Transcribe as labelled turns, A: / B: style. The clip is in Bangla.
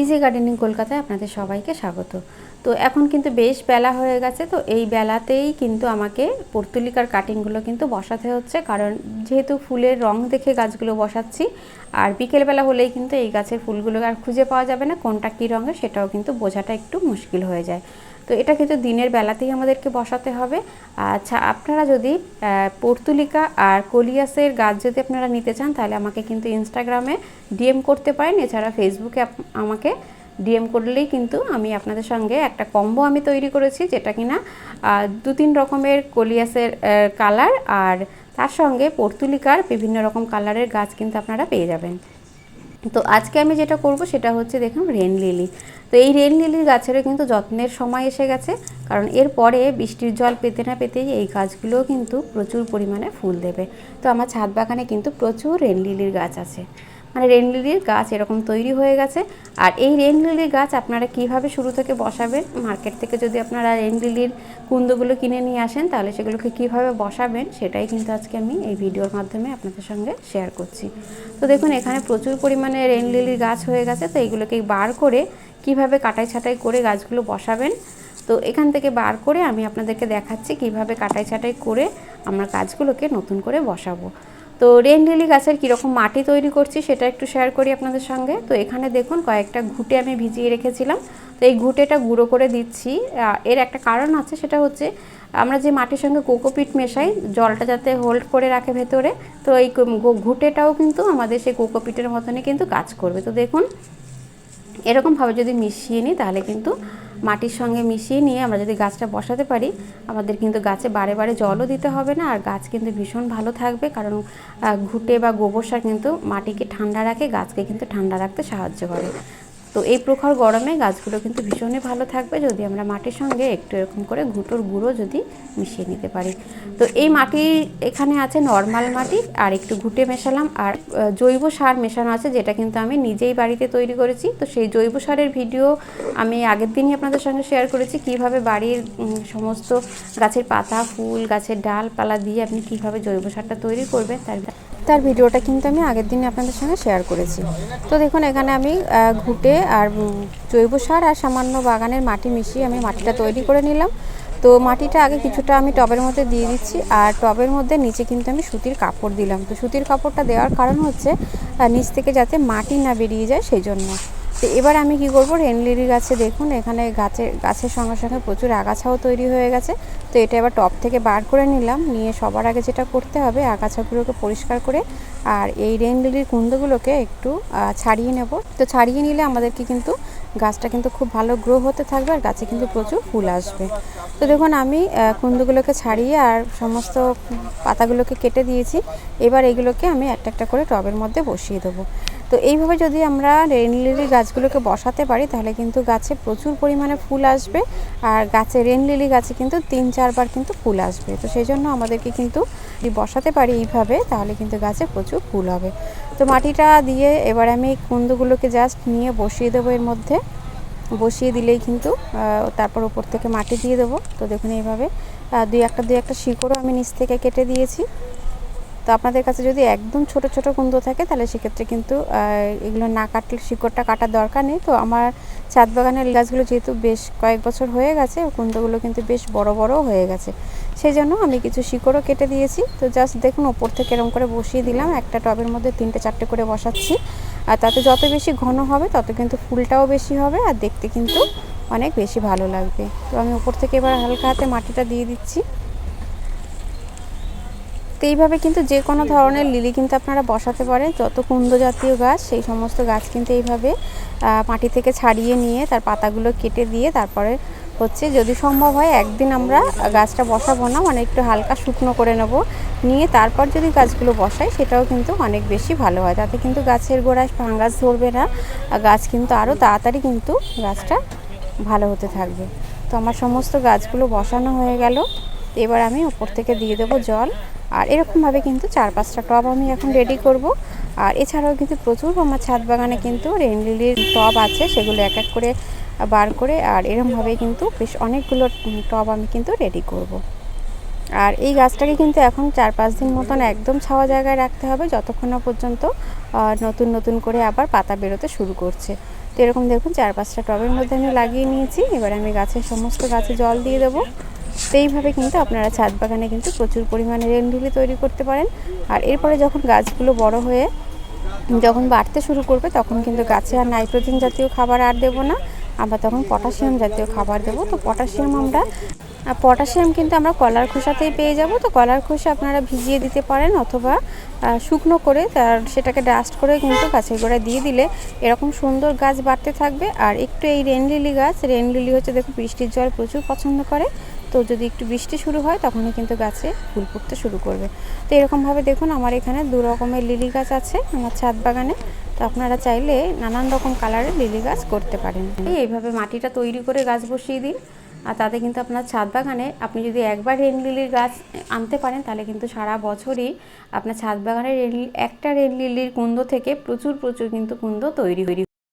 A: ইজি গার্ডেনিং কলকাতায় আপনাদের সবাইকে স্বাগত। তো এখন কিন্তু বেশ বেলা হয়ে গেছে, তো এই বেলাতেই কিন্তু আমাকে পর্তুলিকার কাটিংগুলো কিন্তু বসাতে হচ্ছে। কারণ যেহেতু ফুলের রং দেখে গাছগুলো বসাচ্ছি, আর বিকেলবেলা হলেই কিন্তু এই গাছের ফুলগুলো আর খুঁজে পাওয়া যাবে না, কোনটা কী রঙের সেটাও কিন্তু বোঝাটা একটু মুশকিল হয়ে যায়। তো এটা কিন্তু দিনের বেলাতেই আমাদেরকে বসাতে হবে। আচ্ছা আপনারা যদি পর্তুলিকা আর কলিয়াসের গাছ যদি আপনারা নিতে চান, তাহলে আমাকে কিন্তু ইনস্টাগ্রামে ডিএম করতে পারেন। এছাড়া ফেসবুকে আমাকে ডিএম করলেই কিন্তু আমি আপনাদের সঙ্গে একটা কম্বো আমি তৈরি করেছি, যেটা কিনা দু তিন রকমের কলিয়াসের কালার আর তার সঙ্গে পর্তুলিকার বিভিন্ন রকম কালারের গাছ কিন্তু আপনারা পেয়ে যাবেন। তো আজকে আমি যেটা করব সেটা হচ্ছে দেখুন রেন লিলি। তো এই রেন লিলির গাছেরও কিন্তু যত্নের সময় এসে গেছে, কারণ এরপরে বৃষ্টির জল পেতে না পেতেই এই গাছগুলোও কিন্তু প্রচুর পরিমাণে ফুল দেবে। তো আমার ছাদ বাগানে কিন্তু প্রচুর রেন লিলির গাছ আছে। মানে রেন লিলির গাছ এরকম তৈরি হয়ে গেছে। আর এই রেন লিলির গাছ আপনারা কীভাবে শুরু থেকে বসাবেন? মার্কেট থেকে যদি আপনারা রেন লিলির কুন্দগুলো কিনে নিয়ে আসেন, তাহলে সেগুলোকে কীভাবে বসাবেন সেটাই কিন্তু আজকে আমি এই ভিডিওর মাধ্যমে আপনাদের সঙ্গে শেয়ার করছি। তো দেখুন, এখানে প্রচুর পরিমাণে রেন লিলির গাছ হয়ে গেছে। তো এইগুলোকে বার করে কীভাবে কাটাই ছাটাই করে গাছগুলো বসাবেন? তো এখান থেকে বার করে আমি আপনাদেরকে দেখাচ্ছি কীভাবে কাটাই ছাটাই করে আমরা গাছগুলোকে নতুন করে বসাবো। তো রেন লিলি গাছের কীরকম মাটি তৈরি করছি সেটা একটু শেয়ার করি আপনাদের সঙ্গে। তো এখানে দেখুন কয়েকটা ঘুটে আমি ভিজিয়ে রেখেছিলাম। তো এই ঘুটেটা গুঁড়ো করে দিচ্ছি। এর একটা কারণ আছে, সেটা হচ্ছে আমরা যে মাটির সঙ্গে কোকোপিট মেশাই, জলটা যাতে হোল্ড করে রাখে ভেতরে, তো এই ঘুটেটাও কিন্তু আমাদের সেই কোকোপিটের মতনই কিন্তু কাজ করবে। তো দেখুন, এরকমভাবে যদি মিশিয়ে নিই তাহলে কিন্তু মাটির সঙ্গে মিশিয়ে নিয়ে আমরা যদি গাছটা বসাতে পারি, আমাদের কিন্তু গাছে বারে বারে জলও দিতে হবে না, আর গাছ কিন্তু ভীষণ ভালো থাকবে, কারণ ঘুটে বা গোবর সার কিন্তু মাটিকে ঠান্ডা রাখে, গাছকে কিন্তু ঠান্ডা রাখতে সাহায্য করে। তো এই প্রখর গরমে গাছগুলো কিন্তু ভীষণই ভালো থাকবে যদি আমরা মাটির সঙ্গে একটু এরকম করে ঘুটোর গুঁড়ো যদি মিশিয়ে নিতে পারি। তো এই মাটি এখানে আছে নর্মাল মাটি আর একটু ঘুটে মেশালাম আর জৈব সার মেশানো আছে যেটা কিন্তু আমি নিজেই বাড়িতে তৈরি করেছি। তো সেই জৈব সারের ভিডিও আমি আগের দিনই আপনাদের সঙ্গে শেয়ার করেছি কীভাবে বাড়ির সমস্ত গাছের পাতা, ফুল, গাছের ডালপালা দিয়ে আপনি কীভাবে জৈব সারটা তৈরি করবেন তার তার ভিডিওটা কিন্তু আমি আগের দিনে আপনাদের সঙ্গে শেয়ার করেছি। তো দেখুন, এখানে আমি ঘুটে আর জৈব সার আর সামান্য বাগানের মাটি মিশিয়ে আমি মাটিটা তৈরি করে নিলাম। তো মাটিটা আগে কিছুটা আমি টবের মধ্যে দিয়ে দিচ্ছি আর টবের মধ্যে নিচে কিন্তু আমি সুতির কাপড় দিলাম। তো সুতির কাপড়টা দেওয়ার কারণ হচ্ছে নিচ থেকে যাতে মাটি না বেরিয়ে যায়, সেই জন্য। তো এবার আমি কি করব? রেনলিরি গাছে দেখুন, এখানে গাছের গাছের সঙ্গে সঙ্গে প্রচুর আগাছাও তৈরি হয়ে গেছে। তো এটা এবার টপ থেকে বার করে নিলাম। নিয়ে সবার আগে যেটা করতে হবে, আগাছাগুলোকে পরিষ্কার করে আর এই রেনলিলির কুন্দগুলোকে একটু ছাড়িয়ে নেব। তো ছাড়িয়ে নিলে আমাদেরকে কিন্তু গাছটা কিন্তু খুব ভালো গ্রো হতে থাকবে আর গাছে কিন্তু প্রচুর ফুল আসবে। তো দেখুন আমি কুন্দগুলোকে ছাড়িয়ে আর সমস্ত পাতাগুলোকে কেটে দিয়েছি। এবার এগুলোকে আমি একটা একটা করে টবের মধ্যে বসিয়ে দেবো। তো এইভাবে যদি আমরা রেন লিলি গাছগুলোকে বসাতে পারি, তাহলে কিন্তু গাছে প্রচুর পরিমাণে ফুল আসবে। আর গাছে রেন লিলি গাছে কিন্তু তিন, চারবার কিন্তু ফুল আসবে। তো সেই জন্য আমাদেরকে কিন্তু যদি বসাতে পারি এইভাবে, তাহলে কিন্তু গাছে প্রচুর ফুল হবে। তো মাটিটা দিয়ে এবার আমি কুন্দগুলোকে জাস্ট নিয়ে বসিয়ে দেবো এর মধ্যে। বসিয়ে দিলেই কিন্তু তারপর ওপর থেকে মাটি দিয়ে দেবো। তো দেখুন এইভাবে দুই একটা দুই একটা শিকড়ও আমি নিচ থেকে কেটে দিয়েছি। তো আপনাদের কাছে যদি একদম ছোট ছোট কুন্দ থাকে, তাহলে সেক্ষেত্রে কিন্তু এগুলো না কাটলে শিকড়টা কাটার দরকার নেই। তো আমার ছাদ বাগানের গাছগুলো যেহেতু বেশ কয়েক বছর হয়ে গেছে, কুন্দগুলো কিন্তু বেশ বড় বড় হয়ে গেছে। সেই জন্য আমি কিছু শিকড়ও কেটে দিয়েছি। তো জাস্ট দেখুন, ওপর থেকে এরকম করে বসিয়ে দিলাম। একটা টবের মধ্যে তিনটে, চারটে করে বসাচ্ছি। আর তাতে যত বেশি ঘন হবে, তত কিন্তু ফুলটাও বেশি হবে আর দেখতে কিন্তু অনেক বেশি ভালো লাগবে। তো আমি ওপর থেকে এবার হালকা হাতে মাটিটা দিয়ে দিচ্ছি। তো এইভাবে কিন্তু যে কোনো ধরনের লিলি কিন্তু আপনারা বসাতে পারেন। যত কুন্দ জাতীয় গাছ, সেই সমস্ত গাছ কিন্তু এইভাবে মাটি থেকে ছাড়িয়ে নিয়ে তার পাতাগুলো কেটে দিয়ে তারপরে হচ্ছে যদি সম্ভব হয় একদিন আমরা গাছটা বসাবো না মানে একটু হালকা শুকনো করে নেব। নিয়ে তারপর যদি গাছগুলো বসাই, সেটাও কিন্তু অনেক বেশি ভালো হয়। তাতে কিন্তু গাছের গোড়ায় ফাঙ্গাস ধরবে না। গাছ কিন্তু আরও তাড়াতাড়ি কিন্তু গাছটা ভালো হতে থাকবে। তো আমার সমস্ত গাছগুলো বসানো হয়ে গেল। এবার আমি ওপর থেকে দিয়ে দেবো জল। আর এরকমভাবে কিন্তু চার পাঁচটা টব আমি এখন রেডি করব। আর এছাড়াও কিন্তু প্রচুর আমার ছাদ বাগানে কিন্তু রেন লিলির টব আছে, সেগুলো এক এক করে বার করে আর এরকমভাবে কিন্তু বেশ অনেকগুলো টব আমি কিন্তু রেডি করব। আর এই গাছটাকে কিন্তু এখন চার পাঁচ দিন মতন একদম ছাওয়া জায়গায় রাখতে হবে, যতক্ষণ না পর্যন্ত নতুন নতুন করে আবার পাতা বেরোতে শুরু করছে। তো এরকম দেখুন, চার পাঁচটা টবের মধ্যে আমি লাগিয়ে নিয়েছি। এবার আমি গাছের সমস্ত গাছে জল দিয়ে দেবো। তো এইভাবে কিন্তু আপনারা ছাদ বাগানে কিন্তু প্রচুর পরিমাণে রেনডিলি তৈরি করতে পারেন। আর এরপরে যখন গাছগুলো বড় হয়ে যখন বাড়তে শুরু করবে, তখন কিন্তু গাছে আর নাইট্রোজেন জাতীয় খাবার আর দেবো না। আবার তখন পটাশিয়াম জাতীয় খাবার দেবো। তো পটাশিয়াম আমরা, আর পটাশিয়াম কিন্তু আমরা কলার খোসাতেই পেয়ে যাব। তো কলার খোসা আপনারা ভিজিয়ে দিতে পারেন অথবা শুকনো করে তার সেটাকে ডাস্ট করে কিন্তু গাছের গোড়ায় দিয়ে দিলে এরকম সুন্দর গাছ বাড়তে থাকবে। আর একটু এই রেনলিলি গাছ, রেন লিলি হচ্ছে দেখুন বৃষ্টির জল প্রচুর পছন্দ করে। তো যদি একটু বৃষ্টি শুরু হয়, তখনই কিন্তু গাছে ফুল ফুটতে শুরু করবে। তো এরকমভাবে দেখুন, আমার এখানে দু রকমের লিলি গাছ আছে আমার ছাদ বাগানে। তো আপনারা চাইলে নানান রকম কালারের লিলি গাছ করতে পারেন। এই এইভাবে মাটিটা তৈরি করে গাছ বসিয়ে দিন। আর তাতে কিন্তু আপনার ছাদ বাগানে আপনি যদি একবার রেন লিলির গাছ আনতে পারেন, তাহলে কিন্তু সারা বছরই আপনার ছাদ বাগানে রেন একটা রেন লিলির কুন্দ থেকে প্রচুর প্রচুর কিন্তু কুন্দ তৈরি তৈরি